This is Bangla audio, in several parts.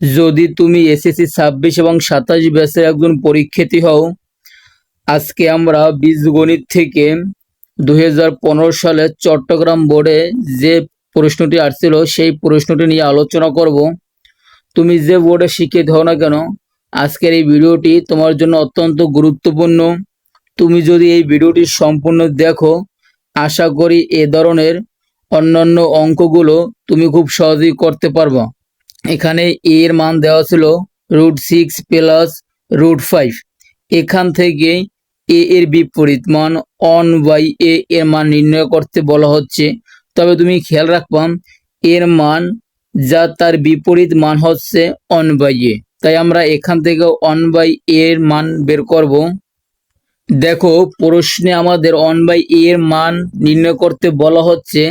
যদি তুমি এসএসসি ছাব্বিশ এবং সাতাশ ব্যাচের একজন পরীক্ষার্থী হও, আজকে আমরা বীজগণিত থেকে দুই সালে চট্টগ্রাম বোর্ডে যে প্রশ্নটি আসছিল, সেই প্রশ্নটি নিয়ে আলোচনা করব। তুমি যে বোর্ডে শিক্ষিত হও না কেন, আজকের এই ভিডিওটি তোমার জন্য অত্যন্ত গুরুত্বপূর্ণ। তুমি যদি এই ভিডিওটি সম্পূর্ণ দেখো, আশা করি এ ধরনের অন্যান্য অঙ্কগুলো তুমি খুব সহজেই করতে পারবা। এখানে এ এর মান দেওয়া ছিল root six plus root five এখান থেকে এ এর বিপরীত মান অন বাই এ এর মান নির্ণয় করতে বলা হচ্ছে। তবে তুমি খেয়াল রাখবা, এর মান যা তার বিপরীত মান হচ্ছে অন বাই এ তাই আমরা এখান থেকে অন বাই এর মান বের করব। দেখো, প্রশ্নে আমাদের অন বাই এর মান নির্ণয় করতে বলা হচ্ছে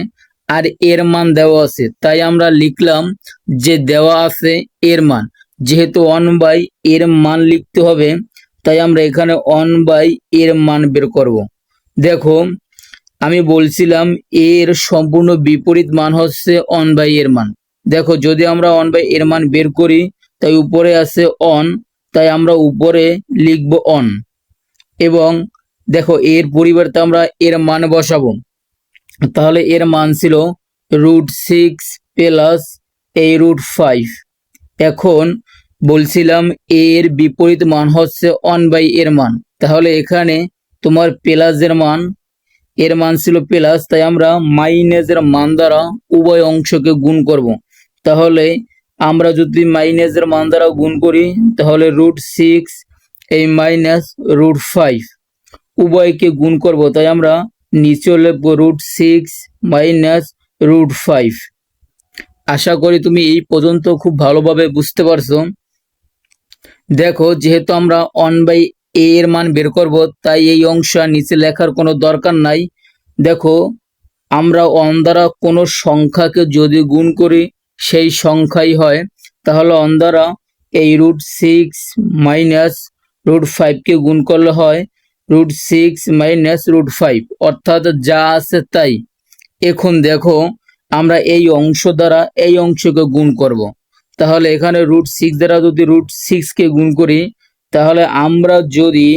আর এর মান দেওয়া আছে। তাই আমরা লিখলাম যে দেওয়া আছে এর মান। যেহেতু অন বাই এর মান লিখতে হবে, তাই আমরা এখানে অন বাই এর মান বের করব। দেখো, আমি বলছিলাম এর সম্পূর্ণ বিপরীত মান হচ্ছে অন বাই এর মান। দেখো, যদি আমরা অন বাই এর মান বের করি, তাই উপরে আছে অন তাই আমরা উপরে লিখব অন এবং দেখো, এর পরিবর্তে আমরা এর মান বসাবো। তাহলে এর মান ছিল রুট সিক্স প্লাস এই রুট ফাইভ এখন বলছিলাম এর বিপরীত মান হচ্ছে ওয়ান বাই এর মান। তাহলে এখানে তোমার প্লাসের মান, এর মান ছিল প্লাস তাই আমরা মাইনাসের মান দ্বারা উভয় অংশকে গুণ করব। তাহলে আমরা যদি মাইনাসের মান দ্বারা গুণ করি, তাহলে রুট সিক্স এই মাইনাস রুট ফাইভ উভয়কে গুণ করব। তাই আমরা নিচে লিখব root six minus root five আশা করি তুমি এই পর্যন্ত খুব ভালোভাবে বুঝতে পারছ। দেখো, যেহেতু আমরা অন বাই এ এর মান বের করব, তাই এই অংশ নিচে লেখার কোনো দরকার নাই। দেখো, আমরা অন দ্বারা কোনো সংখ্যাকে যদি গুণ করি, সেই সংখ্যাই হয়। তাহলে অন দ্বারা এই রুট সিক্স মাইনাস রুট ফাইভকে গুণ করলে হয়। Root six minus root five অর্থাৎ যা আছে তাই। এখন দেখো, আমরা এই অংশ দ্বারা এই অংশকে গুণ করব। তাহলে এখানে রুট সিক্স দ্বারা যদি রুট সিক্সকে গুণ করি, তাহলে আমরা যদি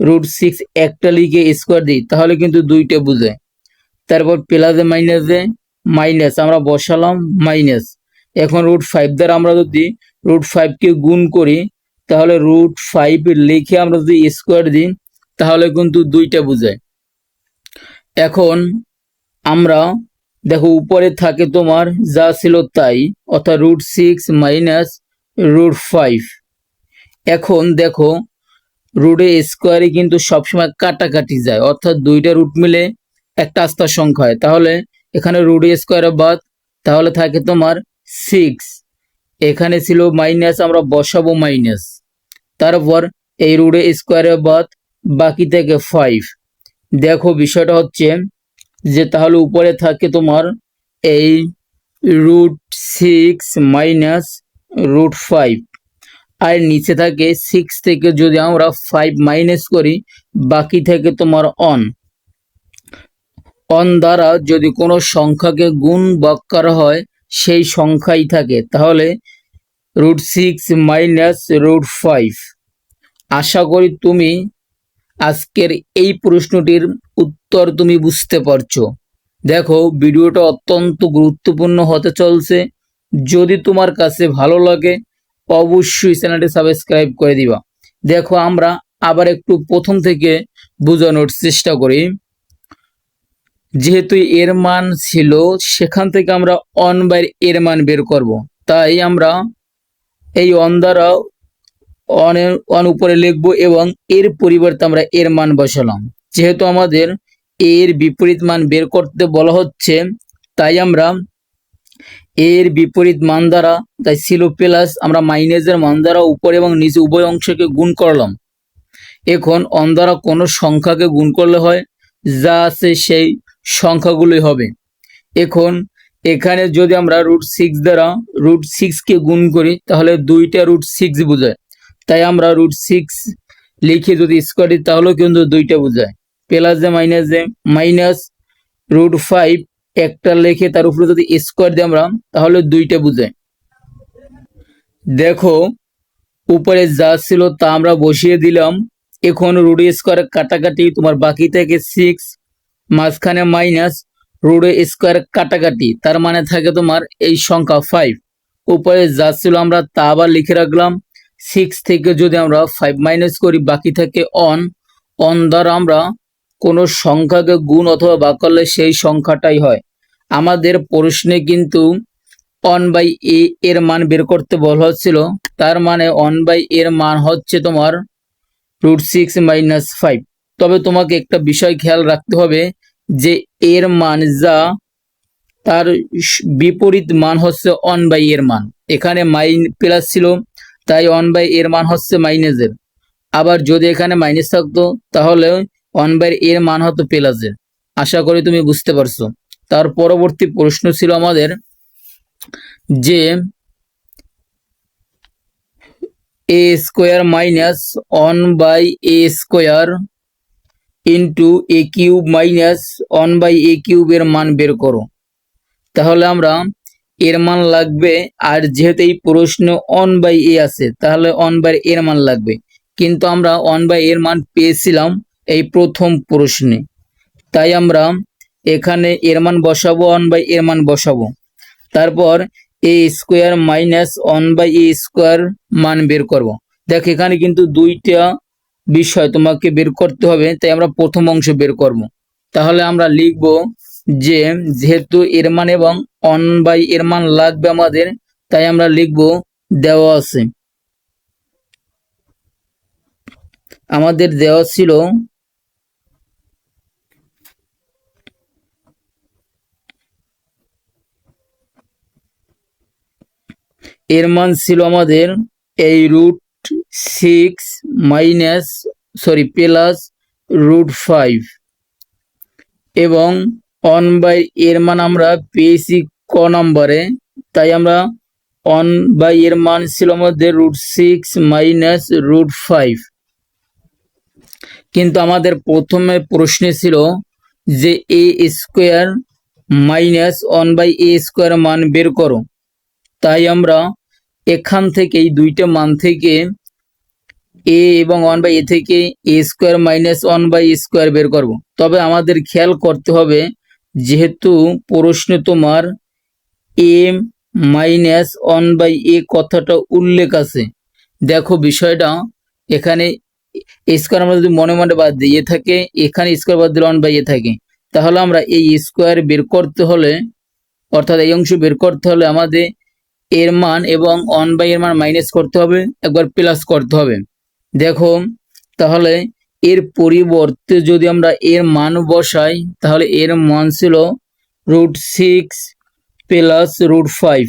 রুট সিক্স একটা লিখে স্কোয়ার দিই, তাহলে কিন্তু দুইটা বুঝে। তারপর প্লাসে মাইনাসে মাইনাস আমরা বসালাম মাইনাস এখন রুট ফাইভ দ্বারা আমরা যদি রুট ফাইভকে গুণ করি, তাহলে রুট ফাইভ লিখে আমরা যদি স্কোয়ার দিই তাহলে কিন্তু দুইটা বুঝায়। এখন আমরা, দেখো, উপরে থাকে তোমার যা ছিল তাই, অর্থাৎ root six minus root five এখন দেখো রুটে স্কোয়ারে কিন্তু সবসময় কাটাকাটি যায়, অর্থাৎ দুইটা রুট মিলে একটা আস্তার সংখ্যা হয়। তাহলে এখানে রুট স্কোয়ারে বাদ, তাহলে থাকে তোমার সিক্স এখানে ছিল মাইনাস আমরা বসাবো মাইনাস তারপর এই রুটে স্কোয়ারে বাদ বাকি থেকে ফাইভ দেখো বিষয়টা হচ্ছে যে তাহলে উপরে থাকে তোমার এই root six minus root five আর নিচে থাকে সিক্স থেকে যদি আমরা ফাইভ মাইনাস করি, বাকি থেকে তোমার অন অন দ্বারা যদি কোনো সংখ্যাকে গুণ বাক করা হয়, সেই সংখ্যাই থাকে। তাহলে root six minus root five আশা করি তুমি আজকের এই প্রশ্নটির উত্তর তুমি বুঝতে পারছ। দেখো, ভিডিওটা অত্যন্ত গুরুত্বপূর্ণ হতে চলছে। যদি তোমার কাছে ভালো লাগে, অবশ্যই চ্যানেলটি সাবস্ক্রাইব করে দিবা। দেখো, আমরা আবার একটু প্রথম থেকে বোঝানোর চেষ্টা করি। যেহেতু এর মান ছিল, সেখান থেকে আমরা অন বাই এর মান বের করব। তাই আমরা এই অন দ্বারা অনের অন উপরে লিখব এবং এর পরিবর্তে আমরা এর মান বসালাম। যেহেতু আমাদের এর বিপরীত মান বের করতে বলা হচ্ছে, তাই আমরা এর বিপরীত মান দ্বারা, তাই ছিল প্লাস আমরা মাইনাসের মান দ্বারা উপরে এবং নিচে উভয় অংশকে গুণ করলাম। এখন অন দ্বারা কোনো সংখ্যাকে গুণ করলে হয়, যা আছে সেই সংখ্যাগুলোই হবে। এখন এখানে যদি আমরা রুট সিক্স দ্বারা রুট সিক্সকে গুণ করি, তাহলে দুইটা রুট সিক্স বোঝায়। তাই আমরা রুট সিক্স লিখে যদি স্কোয়ার দিই, তাহলেও কিন্তু দুইটা বোঝায়। প্লাস যে মাইনাস যে মাইনাস রুট ফাইভ একটা লিখে তার উপরে যদি স্কোয়ার দিই আমরা, তাহলে দুইটা বোঝায়। দেখো, উপরে যা ছিল তা আমরা বসিয়ে দিলাম। এখন রুট স্কোয়ার কাটাকাটি, তোমার বাকি থেকে সিক্স মাঝখানে মাইনাস রুট স্কোয়ার কাটাকাটি, তার মানে থাকে তোমার এই সংখ্যা ফাইভ উপরে যা ছিল আমরা তা আবার লিখে রাখলাম। সিক্স থেকে যদি আমরা ফাইভ মাইনাস করি, বাকি থাকে অন অন দ্বারা আমরা কোনো সংখ্যাকে গুণ অথবা ভাগ করলে সেই সংখ্যাটাই হয়। আমাদের প্রশ্নে কিন্তু অন বাই এ এর মান বের করতে বলা হচ্ছিল, তার মানে অন বাই এর মান হচ্ছে তোমার রুট সিক্স মাইনাস ফাইভ তবে তোমাকে একটা বিষয় খেয়াল রাখতে হবে যে এর মান যা, তার বিপরীত মান হচ্ছে অন বাই এর মান। এখানে মাইন প্লাস ছিল তাই ওয়ান বাই এর মান হচ্ছে মাইনাসের আবার যদি এখানে মাইনাস থাকতো, তাহলে ওয়ান বাই এর মান হতো প্লাসের আশা করি তুমি বুঝতে পারছ। তার পরবর্তী প্রশ্ন ছিল আমাদের যে A square minus one by A square into A cube minus one by A কিউবের মান বের করো। তাহলে আমরা এর মান লাগবে আর যেহেতু এই প্রশ্ন অন বাই এ আছে, তাহলে অন বাই এর মান লাগবে কিন্তু আমরা অন বাই এর মান পেয়েছিলাম এই প্রথম প্রশ্নে তাই আমরা এখানে এর মান বসাবো অন বাই এর মান বসাবো তারপর A square minus one by A square মান বের করব। দেখ, এখানে কিন্তু দুইটা বিষয় তোমাকে বের করতে হবে, তাই আমরা প্রথম অংশ বের করব। তাহলে আমরা লিখব যে যেহেতু এর মান এবং অন বাই এর মান লাগবে আমাদের, তাই আমরা লিখব দেওয়া আছে। আমাদের দেওয়া ছিল এর মান ছিল আমাদের এই root six minus sorry plus root five এবং অন বাই এর মান আমরা পেয়েছি ক নম্বরে। তাই আমরা অন বাই এর মান ছিল আমাদের root six minus root five কিন্তু আমাদের প্রথমে প্রশ্নে ছিল যে A square minus one by A square মান বের করো। তাই আমরা এখান থেকে এই দুইটা মান থেকে এ এবং ওয়ান বাই এ থেকে A square minus one by square বের করব। তবে আমাদের খেয়াল করতে হবে যেহেতু প্রশ্নে তোমার A minus one by A কথাটা উল্লেখ আছে। দেখো বিষয়টা, এখানে স্কোয়ার আমরা যদি মনে মনে বাদ দিই, এ থাকে, এখানে স্কোয়ার বাদ দিলে ওয়ান বাই এ থাকে। তাহলে আমরা এই স্কোয়ার বের করতে হলে, অর্থাৎ এই অংশ বের করতে হলে আমাদের এর মান এবং ওয়ান বাই এর মান মাইনাস করতে হবে, একবার প্লাস করতে হবে। দেখো, তাহলে এর পরিবর্তে যদি আমরা এর মান বসাই, তাহলে এর মান ছিল root six plus root five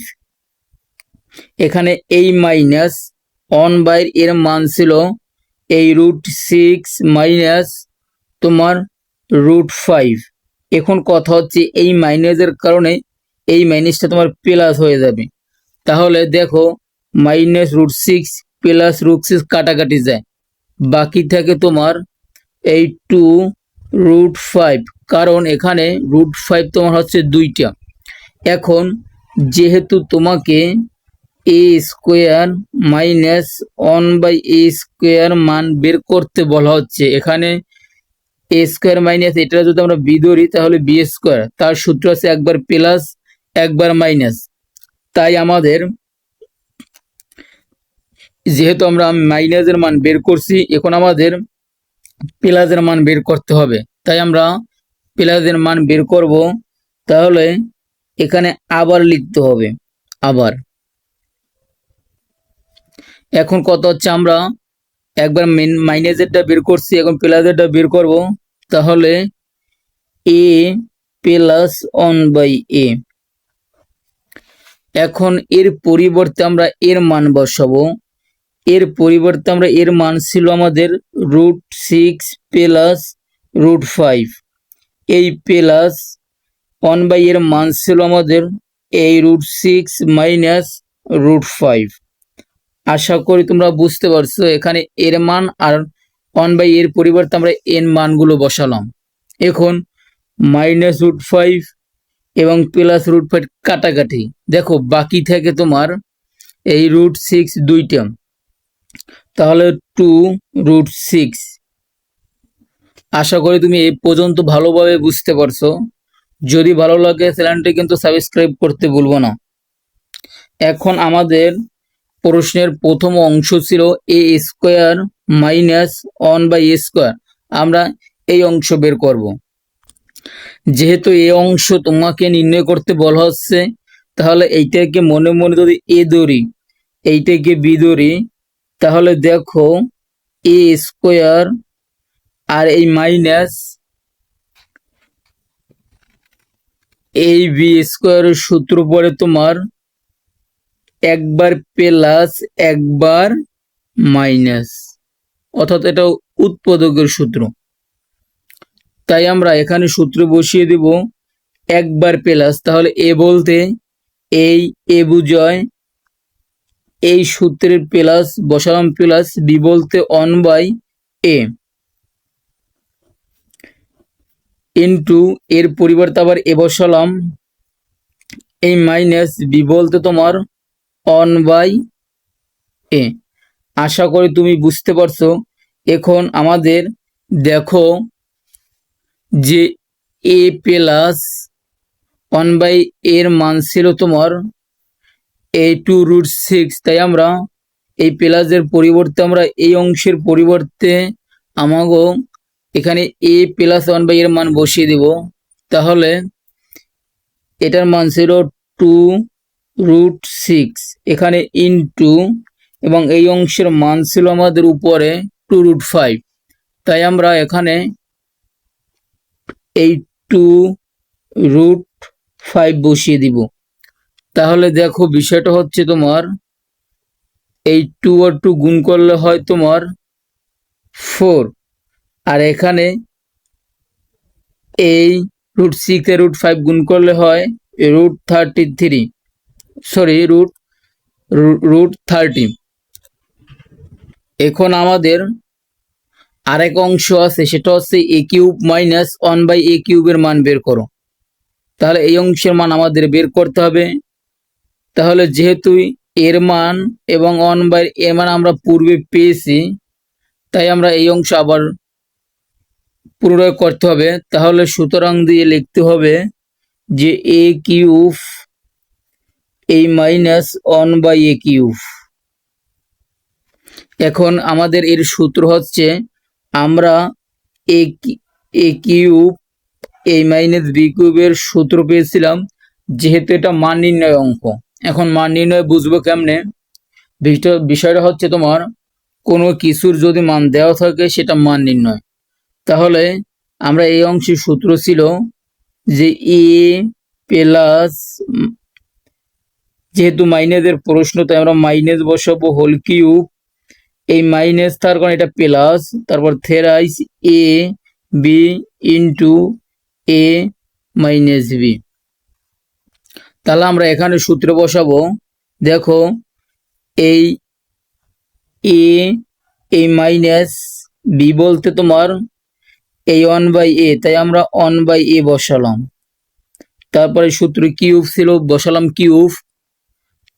এখানে এই মাইনাস অন বাই এর মান ছিল এই রুট সিক্স মাইনাস তোমার রুট ফাইভ এখন কথা হচ্ছে এই মাইনাসের কারণে এই মাইনাসটা তোমার প্লাস হয়ে যাবে। তাহলে দেখো minus root six plus root six কাটাকাটি যায়। বাকি থাকে তোমার এই টু রুট ফাইভ, কারণ এখানে রুট ফাইভ তোমার হচ্ছে দুইটা। এখন যেহেতু তোমাকে A square minus one by A square মান বের করতে বলা হচ্ছে, এখানে এ স্কোয়ার মাইনাস এটা যদি আমরা বি ধরি তাহলে বি স্কোয়ার, তার সূত্র আছে একবার প্লাস, একবার মাইনাস। তাই আমাদের যেহেতু আমরা মাইনাসের মান বের করছি, এখন আমাদের প্লাসের মান বের করতে হবে। তাই আমরা প্লাসের মান বের করব, তাহলে এখানে আবার লিখতে হবে, আবার। এখন কত হচ্ছে আমরা? একবার মাইনাসেরটা বের করছি, এখন প্লাসেরটা বের করব, তাহলে A plus one by A এখন এর পরিবর্তে আমরা এর মান বসাবো। এর পরিবর্তে আমরা এর মান ছিল আমাদের root six plus root five এই প্লাস ওয়ান বাই এর মান ছিল আমাদের এই root six minus root five আশা করি তোমরা বুঝতে পারছ, এখানে এর মান আর ওয়ান বাই এর পরিবর্তে আমরা এন মানগুলো বসালাম। এখন মাইনাস রুট ফাইভ এবং প্লাস রুট ফাইভ কাটাকাটি। দেখো, বাকি থেকে তোমার এই রুট সিক্স দুইটা। তাহলে টু রুট সিক্স আশা করি তুমি এই পর্যন্ত ভালোভাবে বুঝতে পারছ। যদি ভালো লাগে চ্যানেলটি কিন্তু সাবস্ক্রাইব করতে ভুলবো না। এখন আমাদের প্রশ্নের প্রথম অংশ ছিল A square minus one by A square আমরা এই অংশ বের করব। যেহেতু এই অংশ তোমাকে নির্ণয় করতে বলা হচ্ছে, তাহলে এইটাকে মনে মনে যদি এ ধরি, এইটাকে বি ধরি তাহলে দেখো এ স্কোয়ার আর এই মাইনাস এই বি স্কোয়ারের সূত্র পরে তোমার একবার প্লাস একবার মাইনাস অর্থাৎ এটা উৎপাদকের সূত্র। তাই আমরা এখানে সূত্র বসিয়ে দেব, একবার প্লাস তাহলে এ বলতে এই এ বুঝয় এই সূত্রের প্লাস, বসালাম প্লাস বি বলতে অন বাই এ ইন্টু এর পরিবর্তে আবার এ বসালাম। এই মাইনাস বি বলতে তোমার অন বাই এ আশা করি তুমি বুঝতে পারছ। এখন আমাদের দেখো যে এ প্লাস ওয়ান বাই এর মান ছিল তোমার এ টু রুট সিক্স তাই আমরা এই প্লাসের পরিবর্তে আমরা এই অংশের পরিবর্তে আমাগো এখানে এ প্লাস ওয়ান বাই এর মান বসিয়ে দিব। তাহলে এটার মান ছিল টু রুট সিক্স এখানে ইন টু এবং এই অংশের মান ছিল আমাদের উপরে টু রুট ফাইভ তাই আমরা এখানে এই টু রুট ফাইভ বসিয়ে দিব। তাহলে দেখো বিষয়টা হচ্ছে তোমার, এই টু আর টু গুণ করলে হয় তোমার ফোর আর এখানে এই রুট সিক্স এ রুট ফাইভ গুণ করলে হয় root thirty three sorry root root thirty এখন আমাদের আরেক অংশ আছে, সেটা হচ্ছে A cube minus one by A কিউবের মান বের করো। তাহলে এই অংশের মান আমাদের বের করতে হবে। তাহলে যেহেতু এর মান এবং ওয়ান বাই এর মান আমরা পূর্বে পেয়েছি, তাই আমরা এই অংশ আবার পুনরায় করতে হবে। তাহলে সুতরাং দিয়ে লিখতে হবে যে এ কিউব এই minus one by A cube. এখন আমাদের এর সূত্র হচ্ছে আমরা এ এ কিউব এই মাইনাস বি কিউবের সূত্র পেয়েছিলাম, যেহেতু এটা মান নির্ণয় অঙ্ক এখন মান নির্ণয় বুঝব কেমনে? বিষয়টা হচ্ছে তোমার, কোনো কিছুর যদি মান দেওয়া থাকে, সেটা মান নির্ণয়। তাহলে আমরা এই অংশের সূত্র ছিল যে এ প্লাস যেহেতু মাইনাসের প্রশ্ন, তাই আমরা মাইনাস বসাবো হোল কিউব। এই মাইনাস তার কারণ এটা প্লাস, তারপর thrice A B into A minus B. তাহলে আমরা এখানে সূত্র বসাবো। দেখো, এই এ এই মাইনাস বি বলতে তোমার এই ওয়ান বাই এ তাই আমরা ওয়ান বাই এ বসালাম। তারপরে সূত্র কিউব ছিল, বসালাম কিউব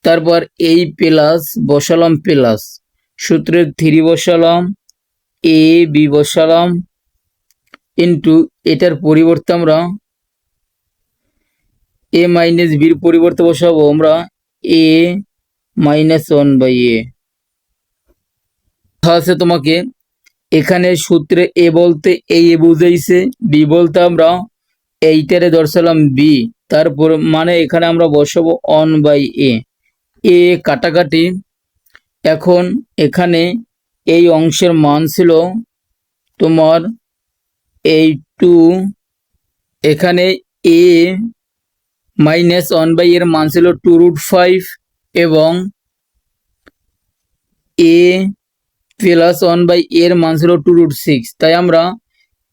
তারপর এই প্লাস বসালাম প্লাস সূত্রের থ্রি বসালাম এ বি বসালাম। ইন্টু এটার পরিবর্তে আমরা এ মাইনাস বির পরিবর্তে বসাবো আমরা A minus one by A আছে তোমাকে, এখানে সূত্রে এ বলতে এই এ বুঝাইছে বি বলতে আমরা এইটারে দর্শালাম বি তারপর মানে এখানে আমরা বসাবো অন বাই এ এ কাটাকাটি, এখন এখানে এই অংশের মান ছিল তোমার এই টু এখানে এ মাইনাস ওয়ান বাই এর মান ছিল টু রুট ফাইভ এবং এ প্লাস ওয়ান বাই এর মান ছিল টু রুট সিক্স। তাই আমরা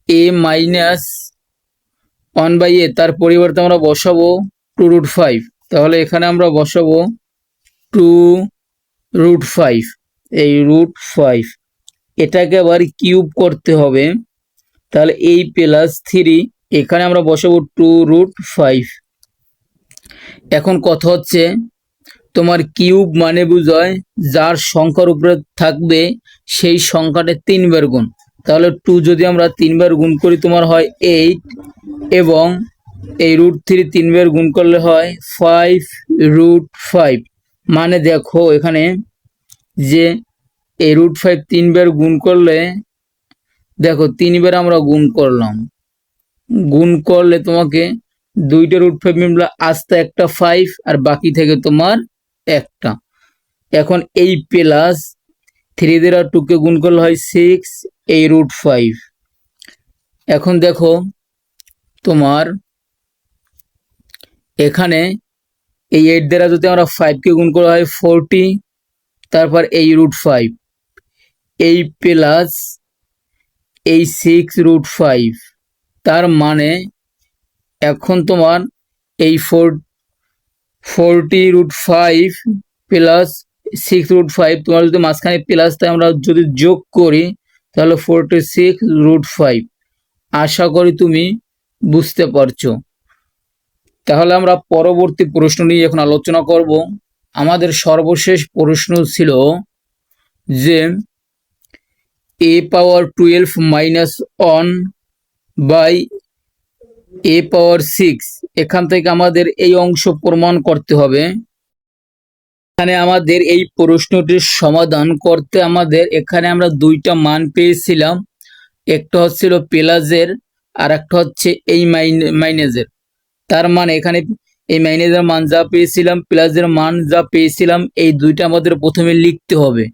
A minus one by A তার পরিবর্তে আমরা বসাবো টু রুট ফাইভ। তাহলে এখানে আমরা বসাবো টু রুট ফাইভ, এই রুট ফাইভ। এটাকে আবার কিউব করতে হবে। তাহলে এই প্লাস থ্রি, এখানে আমরা বসাবো টু রুট ফাইভ। এখন কথা হচ্ছে, তোমার কিউব মানে বুঝয় যার সংখ্যার উপরে থাকবে সেই সংখ্যাটা তিনবার গুণ। তাহলে টু যদি আমরা তিনবার গুণ করি, তোমার হয় এইট এবং এই রুট থ্রি তিনবার গুণ করলে হয় ফাইভ রুট ফাইভ মানে দেখো এখানে যে এই রুট ফাইভ তিনবার গুণ করলে, দেখো তিনবার আমরা গুণ করলাম। গুণ করলে তোমাকে দুইটা রুট ফাইভ মিললে আস্তে একটা ফাইভ আর বাকি থেকে তোমার একটা। এখন এই প্লাস থ্রি দ্বারা টুকে গুণ করলে হয় সিক্স এই রুট ফাইভ এখন দেখো তোমার এখানে এই এইট দ্বারা যদি আমরা ফাইভকে গুণ করা হয় ফোরটি তারপর এই রুট ফাইভ এই প্লাস এই সিক্স রুট ফাইভ তার মানে এখন তোমার এই four forty root five plus six root five তোমার যদি মাঝখানে প্লাসটা আমরা যদি যোগ করি, তাহলে ফোরটি সিক্স রুট ফাইভ আশা করি তুমি বুঝতে পারছ। তাহলে আমরা পরবর্তী প্রশ্ন নিয়ে এখন আলোচনা করব। আমাদের সর্বশেষ প্রশ্ন ছিল যে A power twelve minus one by A power six এখান থেকে আমাদের এই অংশ প্রমাণ করতে হবে। এখানে আমাদের এই প্রশ্নটির সমাধান করতে আমাদের এখানে আমরা দুইটা মান পেয়েছিলাম। একটা হচ্ছিল প্লাসের আর একটা হচ্ছে এই মাইনাসের তার মানে এখানে এই মাইনাসের মান যা পেয়েছিলাম প্লাসের মান যা পেয়েছিলাম, এই দুইটা আমাদের প্রথমে লিখতে হবে।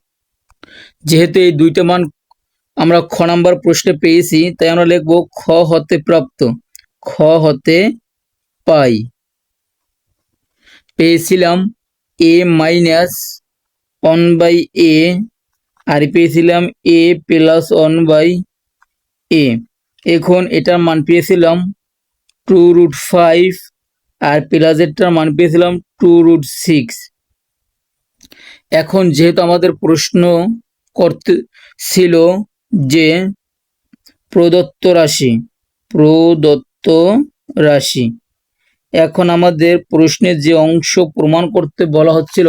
যেহেতু এই দুইটা মান আমরা খ নাম্বার প্রশ্নে পেয়েছি, তাই আমরা লিখব খ হতে প্রাপ্ত। খ হতে পাই। পেয়েছিলাম A minus one by A আর পেয়েছিলাম A plus one by A এখন এটার মান পেয়েছিলাম টু রুট ফাইভ আর প্লাসেরটার মান পেয়েছিলাম টু রুট সিক্স এখন যেহেতু আমাদের প্রশ্ন করতে ছিল যে প্রদত্ত রাশি, প্রদত্ত রাশি। এখন আমাদের প্রশ্নের যে অংশ প্রমাণ করতে বলা হচ্ছিল,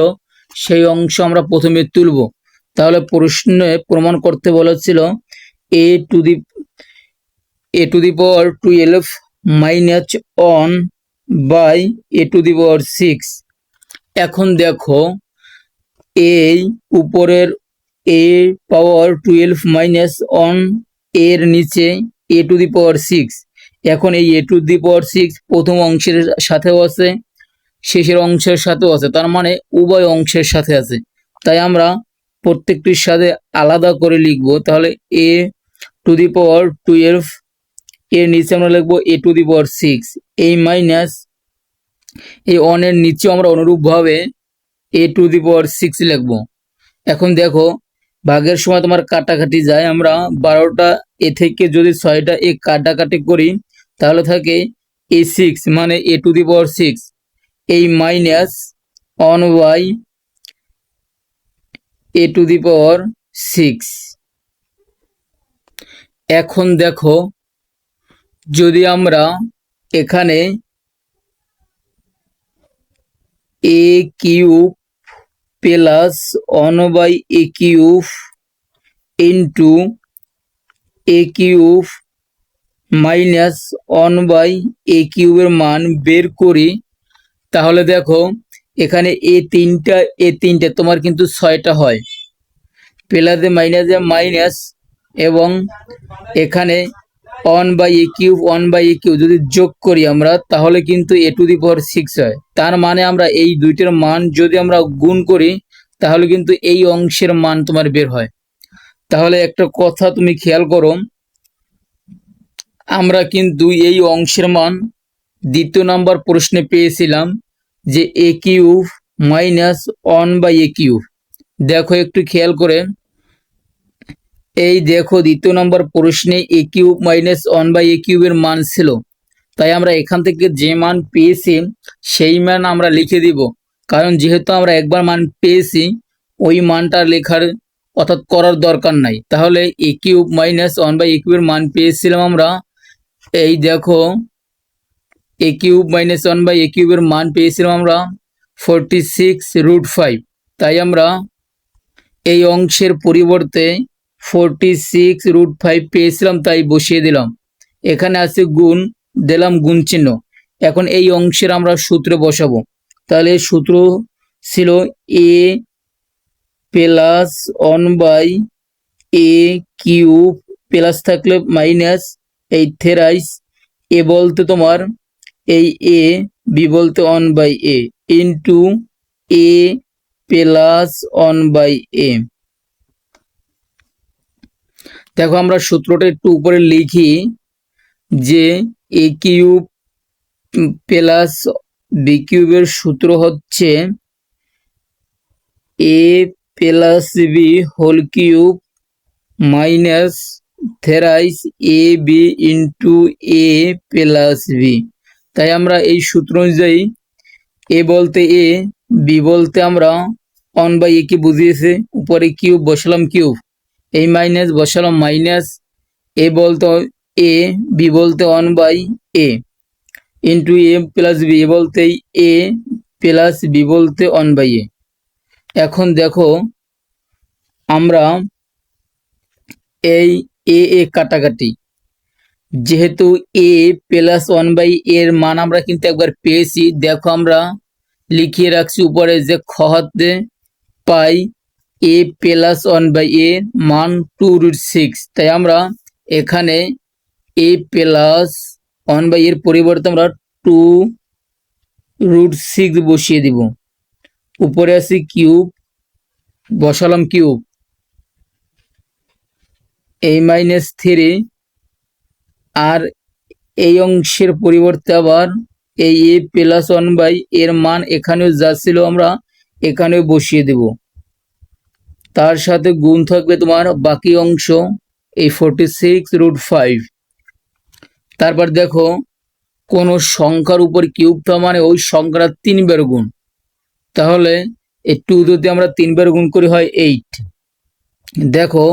সেই অংশ আমরা প্রথমে তুলব। তাহলে প্রশ্নে প্রমাণ করতে বলা হচ্ছিল A to the A to the power twelve minus one by A to the power six এখন দেখো এই উপরের A power twelve minus one এর নিচে এ টু দি পাওয়ার সিক্স এখন এই এ টু দি পাওয়ার সিক্স প্রথম অংশের সাথেও আছে, শেষের অংশের সাথেও আছে, তার মানে উভয় অংশের সাথে আছে। তাই আমরা প্রত্যেকটির সাথে আলাদা করে লিখব, তাহলে এ টু দি পাওয়ার টুয়েলভ এর নিচে আমরা লিখব A to the power six এই মাইনাস এই অনের নিচে আমরা অনুরূপভাবে এ টু দি পাওয়ার সিক্স লিখব। এখন দেখো, ভাগের সময় তোমার কাটাকাটি যায়, আমরা বারোটা এ থেকে যদি ছয়টা এ কাটাকাটি করি তাহলে থাকে এ সিক্স মানে A to the power six এই minus one by A to the power six এখন দেখো, যদি আমরা এখানে A cube plus one by A cube into A cube minus one by A কিউবের মান বের করি। তাহলে দেখো, এখানে এ তিনটা এ তিনটা, তোমার কিন্তু ছয়টা হয়। প্লাসে মাইনাসে মাইনাস এবং এখানে one by A cube, one by A cube যদি যোগ করি আমরা, তাহলে কিন্তু এ টু দি পাওয়ার সিক্স হয়। তার মানে আমরা এই দুইটার মান যদি আমরা গুণ করি, তাহলে কিন্তু এই অংশের মান তোমার বের হয়। তাহলে একটা কথা তুমি খেয়াল করো আমরা কিন্তু এই অংশের মান দ্বিতীয় নাম্বার প্রশ্নে পেয়েছিলাম যে A cube minus one by A cube. দেখো একটু খেয়াল করে। এই দেখো দ্বিতীয় নম্বর প্রশ্নে A cube minus one by A কিউবের মান ছিল। তাই আমরা এখান থেকে যে মান পেয়েছি, সেই মান আমরা লিখে দিব। কারণ যেহেতু আমরা একবার মান পেয়েছি, ওই মানটা লেখার অর্থাৎ করার দরকার নাই। তাহলে A cube minus one by A কিউবের মান পেয়েছিলাম আমরা এই দেখো A cube minus one by A কিউবের মান পেয়েছিলাম আমরা ফোরটি সিক্স রুট ফাইভ তাই আমরা এই অংশের পরিবর্তে ফোরটি সিক্স রুট ফাইভ পেয়েছিলাম, তাই বসিয়ে দিলাম। এখানে আছে গুণ, দিলাম গুণ চিহ্ন। এখন এই অংশের আমরা সূত্রে বসাবো। তাহলে সূত্র ছিল A plus one by A cube plus থাকলে মাইনাস এই থেরাইস, এ বলতে তোমার, এই এ, বি বলতে one by A, into A plus one by A. দেখো আমরা সূত্রটা একটু উপরে লিখি যে এ কিউব প্লাস বি কিউবের সূত্র হচ্ছে A plus B whole cube minus thrice A B into A plus B তাই আমরা এই সূত্র অনুযায়ী এ বলতে এ বি বলতে আমরা অন বাই এ বুঝিয়েছে? উপরে কিউব বসালাম কিউব এই মাইনাস বসালাম মাইনাস এ বলতে এ বি বলতে one by A into A plus B A বলতে এ প্লাস বি বলতে ওয়ান বাই এ এখন দেখো, আমরা এই এ এ কাটাকাটি। যেহেতু এ প্লাস ওয়ান বাই এর মান আমরা কিন্তু একবার পেয়েছি, দেখো আমরা লিখিয়ে রাখছি উপরে যে খহাতে পাই A plus one by A মান টু রুট সিক্স তাই আমরা এখানে এ প্লাস ওয়ান বাই এর পরিবর্তে আমরা টু রুট সিক্স বসিয়ে দিব। উপরে আছে কিউব বসালাম কিউব এই মাইনাস থ্রি আর এই অংশের পরিবর্তে আবার এই এ প্লাস ওয়ান বাই এর মান এখানেও যা ছিল আমরা এখানেও বসিয়ে দেব। তার সাথে গুণ থাকবে তোমার বাকি অংশ, এই ফোরটি সিক্স রুট ফাইভ তারপর দেখো, কোনো সংখ্যার উপর কিউবটা মানে ওই সংখ্যার তিনবার গুণ। তাহলে এই টু যদি আমরা তিনবার গুণ করি হয় এইট দেখো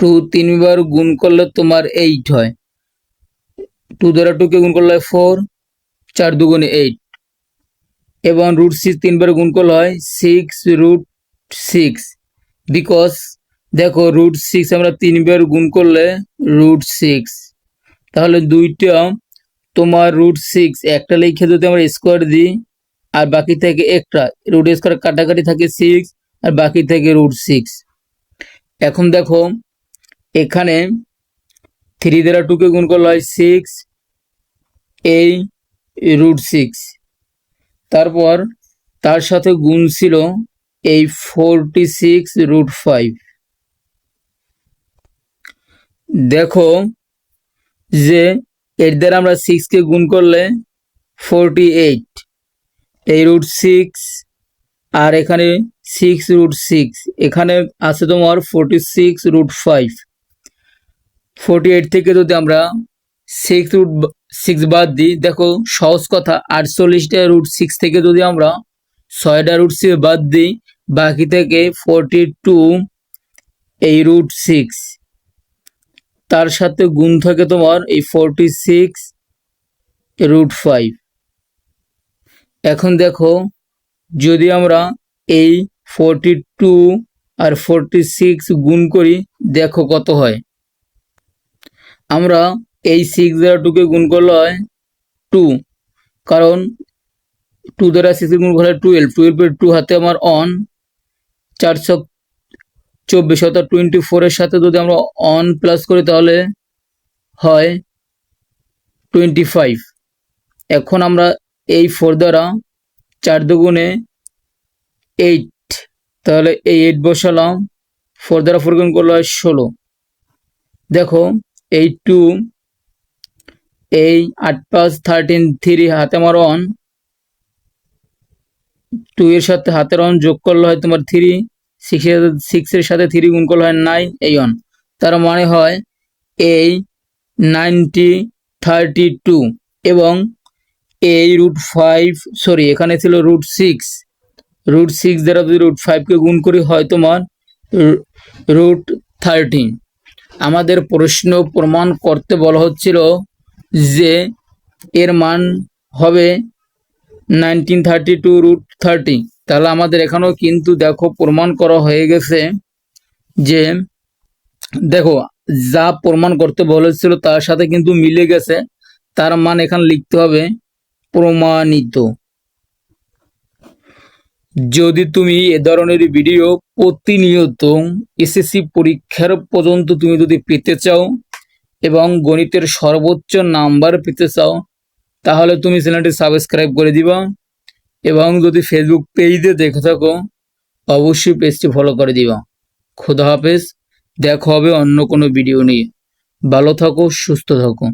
টু তিনবার গুণ করলে তোমার এইট হয়। টু দ্বারা টুকে গুণ করলে হয় ফোর চার দুগুণে এইট এবং রুট সিক্স তিনবার গুণ করলে হয় সিক্স রুট সিক্স বিকজ দেখো রুট সিক্স আমরা তিনবার গুণ করলে রুট সিক্স তাহলে দুইটা তোমার রুট সিক্স একটা লিখে যদি আমরা স্কোয়ার দিই, আর বাকি থেকে একটা রুট স্কোয়ার কাটাকাটি থাকে সিক্স আর বাকি থেকে রুট সিক্স এখন দেখো এখানে থ্রি দ্বারা টুকে গুণ করলে হয় সিক্স এই রুট সিক্স তারপর তার সাথে গুণ ছিল এই ফোরটি সিক্স রুট ফাইভ দেখো যে এর দ্বারা আমরা সিক্সকে গুণ করলে ফোরটি এইট এই রুট সিক্স আর এখানে সিক্স রুট সিক্স এখানে আছে তোমার forty six root five forty eight থেকে যদি আমরা সিক্স রুট সিক্স বাদ দিই, দেখো সহজ কথা, আটচল্লিশটা রুট সিক্স থেকে যদি আমরা ছয়টা রুট সিক্স বাদ দিই, বাকি থেকে ফোরটি টু এই রুট সিক্স তার সাথে গুণ থাকে তোমার এই ফোরটি সিক্স রুট ফাইভ এখন দেখো, যদি আমরা এই ফোরটি টু আর ফোরটি সিক্স গুণ করি, দেখো কত হয়। আমরা এই সিক্স দ্বারা টুকে গুণ করলে হয় টু কারণ টু দ্বারা সিক্স গুণ করলে টুয়েলভ টুয়েলভের টু হাতে আমার অন চারশো চব্বিশ অর্থাৎ টোয়েন্টি ফোরের সাথে যদি আমরা অন প্লাস করি তাহলে হয় টোয়েন্টি ফাইভ এখন আমরা এই ফোর দ্বারা চার দুগুণে এইট তাহলে এই এইট বসালাম। ফোর দ্বারা ফোর গুণ করলে হয় ষোলো। দেখো এই টু, এই আট পাঁচ থার্টিন থ্রি হাতে আমার অন টু এর সাথে হাতের অন যোগ করলে হয় তোমার থ্রি সিক্স সিক্সের সাথে থ্রি গুণ করলে হয় নাইন এই অন তার মানে হয় এই নাইনটি থার্টি টু এবং এই রুট ফাইভ সরি এখানে ছিল রুট সিক্স রুট সিক্স দ্বারা যদি রুট ফাইভকে গুণ করি হয় তোমার রুট থার্টিন আমাদের প্রশ্ন প্রমাণ করতে বলা হচ্ছিল যে এর মান হবে nineteen thirty two root thirty তাহলে আমাদের এখানেও কিন্তু দেখো প্রমাণ করা হয়ে গেছে যে দেখো যা প্রমাণ করতে বলেছিল তার সাথে কিন্তু মিলে গেছে। তার মান এখানে লিখতে হবে প্রমাণিত। যদি তুমি এ ধরনের ভিডিও প্রতিনিয়ত এসএসসি পরীক্ষার পর্যন্ত তুমি যদি পেতে চাও এবং গণিতের সর্বোচ্চ নাম্বার পেতে চাও, তাহলে তুমি চ্যানেলটি সাবস্ক্রাইব করে দিবা এবং যদি ফেসবুক পেজে দেখে থাকো, অবশ্যই পেজটি ফলো করে দিবা। খোদা হাফেজ, দেখা হবে অন্য কোনো ভিডিও নিয়ে। ভালো থাকো, সুস্থ থাকো।